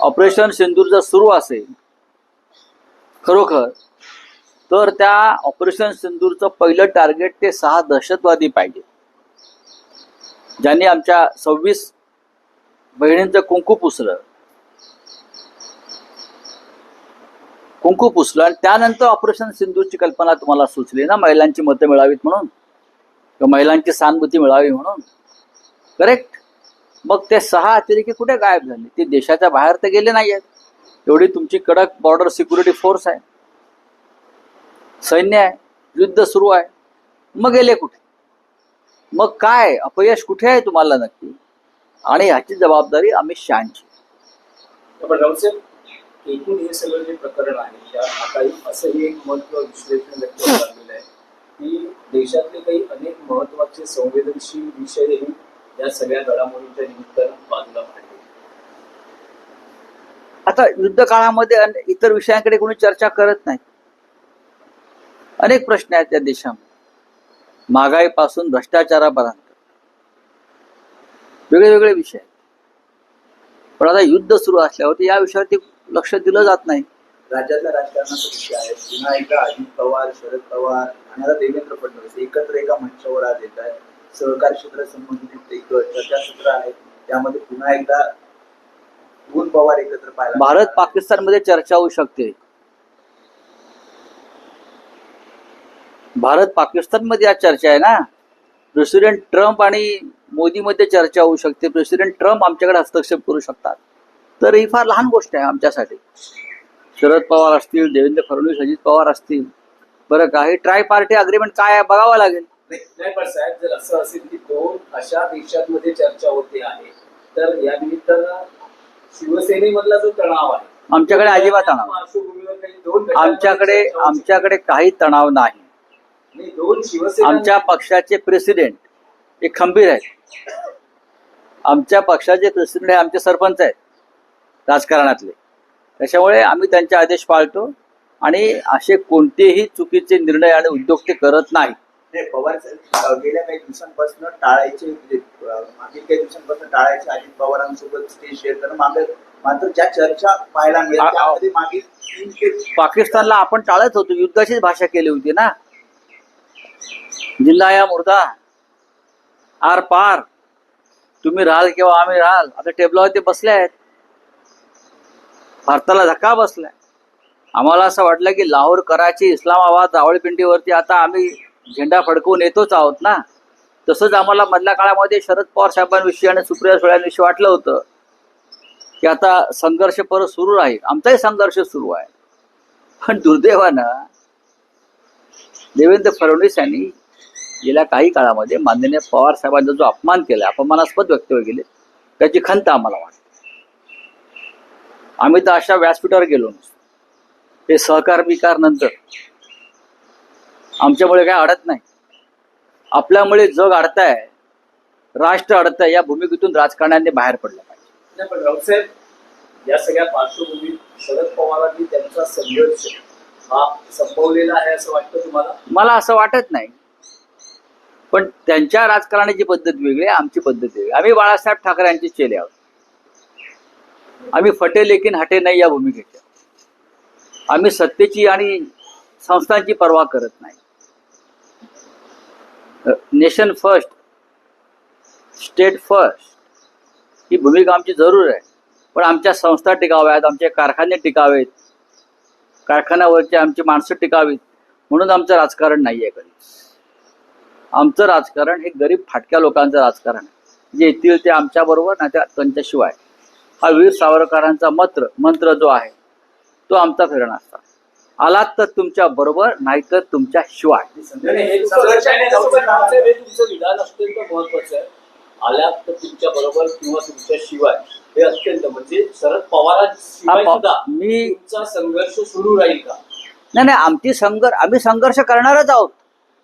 Operation सिंदूर जर सुरू असेल. खरोखर. तर त्या ऑपरेशन सिंदूरचं पहिलं टार्गेट ते सहा दहशतवादी पाहिजे. ज्यांनी आमच्या सव्वीस बहिणींचं कुंकू पुसलं. कुंकू पुसलं आणि त्यानंतर ऑपरेशन सिंधूची कल्पना तुम्हाला सुचली ना महिलांची मतं मिळावीत म्हणून? किंवा महिलांची सहानुभूती मिळावी म्हणून? करेक्ट मग ते सहा अतिरेकी कुठे गायब झाले? ते देशाच्या बाहेर तर गेले नाही आहेत एवढी तुमची कडक बॉर्डर सिक्युरिटी फोर्स आहे. सैन्य आहे. युद्ध सुरू आहे. मग गेले कुठे? मग काय? अपयश कुठे आहे तुम्हाला नक्की? आणि ह्याची जबाबदारी अमित शहाची. एकूण हे सगळं जे प्रकरण आहे आता असंही एक महत्त्व विश्लेषण व्यक्त आलेलं आहे की देशातले काही अनेक महत्त्वाचे संवेदनशील विषयही या सगळ्या घडामोडींच्या निमित्तानं बाजूला मांडले. आता युद्ध काळामध्ये इतर विषयांकडे कोणी चर्चा करत नाही. अनेक प्रश्न आहेत त्या देशामध्ये. महागाईपासून भ्रष्टाचारापर्यंत. वेगळे वेगळे विषय. आहेत. पण आता युद्ध सुरू असल्यावरती या विषयावरती लक्ष दिलं जात नाही. राज्यातल्या राजकारणाचा विषय आहे. पुन्हा एकदा अजित पवार शरद पवार आणि आता देवेंद्र फडणवीस एकत्र एका मंचावर आज येत आहेत. सहकार क्षेत्र संबंधित एक चर्चासत्र आहे. त्यामध्ये पुन्हा एकदा दोन पवार एकत्र पाहिला भारत पाकिस्तानमध्ये चर्चा होऊ शकते. भारत पाकिस्तानमध्ये आज चर्चा आहे ना? प्रेसिडेंट ट्रम्प आणि मोदी मध्ये चर्चा होऊ शकते. प्रेसिडेंट ट्रम्प आमच्याकडे हस्तक्षेप करू शकतात. तर ही फार लहान गोष्ट आहे आमच्यासाठी. शरद पवार असतील देवेंद्र फडणवीस अजित पवार असतील. बरं काही ट्राय पार्टी अग्रीमेंट काय आहे बघावं लागेल. नाही पण साहेब जर असं असेल की दोन अशा देशांमध्ये चर्चा होते आहे तर या निमित्तानं शिवसेनेमधला जो तणाव आहे आमच्याकडे अजिबात तणाव आमच्याकडे आमच्याकडे काही तणाव नाही. दोन शिवसेना आमच्या पक्षाचे प्रेसिडेंट हे खंबीर आहेत. आमच्या पक्षाचे प्रेसिडेंट हे आमचे सरपंच आहेत राजकारणातले. त्याच्यामुळे आम्ही त्यांचे आदेश पाळतो आणि असे कोणतेही चुकीचे निर्णय आणि उद्योग ते करत नाही नाही, पवार साहेब गेल्या काही दिवसांपासून टाळायचे म्हणजे, मागील काही दिवसांपासून टाळायचे अजित पवारांसोबत स्टेज शेअर करणं मागे मात्र ज्या चर्चा पाहायला त्यामध्ये मागील तीन ते पाकिस्तानला आपण टाळत होतो युद्धाचीच भाषा केली होती ना? जिल्हा या मुर्दा. आर पार. तुम्ही राहाल किंवा आम्ही राहाल आता टेबलावरती बसले आहेत. भारताला धक्का बसलाय. आम्हाला असं वाटलं की लाहोर कराची इस्लामाबाद रावळपिंडीवरती आता आम्ही झेंडा फडकवून येतोच आहोत ना? तसंच आम्हाला मधल्या काळामध्ये शरद पवार साहेबांविषयी आणि सुप्रिया सुळ्यांविषयी वाटलं होतं की आता संघर्ष परत सुरू राहील. आमचाही संघर्ष सुरू आहे. पण दुर्दैवानं देवेंद्र फडणवीस यांनी गेल्या काही काळामध्ये माननीय पवार साहेबांचा जो अपमान केला अपमानास्पद वक्तव्य केले त्याची खंत आम्हाला वाटते आम्ही तर अशा व्यासपीठावर गेलो नसतो. ते सहकार विकार नंतर आमच्यामुळे काय अडत नाही. आपल्यामुळे जग अडताय राष्ट्र अडतंय या भूमिकेतून राजकारण्यांनी बाहेर पडलं पाहिजे. नाही, पण राऊतसाहेब या सगळ्या पार्श्वभूमीत शरद पवारांनी त्यांचा संघर्ष हा संपवलेला आहे असं वाटतं तुम्हाला? मला असं वाटत नाही. पण त्यांच्या राजकारणाची पद्धत वेगळी आमची पद्धत वेगळी. आम्ही बाळासाहेब ठाकरे यांचे चेले आहोत. आम्ही फटे लेकिन हटे नाही या भूमिकेच्या आम्ही सत्तेची आणि संस्थांची पर्वा करत नाही. नेशन फर्स्ट स्टेट फर्स्ट ही भूमिका आमची जरूर आहे. पण आमच्या संस्था टिकाव्यात आमचे कारखाने टिकावेत कारखान्यावरची आमची माणसं टिकावीत म्हणून आमचं राजकारण नाही आहे कधी. आमचं राजकारण हे गरीब फाटक्या लोकांचं राजकारण आहे. जे येतील ते आमच्याबरोबर ना त्या त्यांच्याशिवाय. हा वीर सावरकरांचा मंत्र मंत्र जो आहे तो आमचा फिरणा असतात आलात तर तुमच्या बरोबर नाहीतर तुमच्या शिवाय. नाही, संघर्षाने राऊतसाहेब, तुमचं विधान अत्यंत महत्वाचं आहे. आल्यात तर तुमच्या बरोबर किंवा तुमच्या शिवाय. हे अत्यंत म्हणजे शरद सुद्धा मी तुमचा संघर्ष सुरू राहील का? नाही नाही आमची संघर्ष आम्ही संघर्ष करणारच आहोत.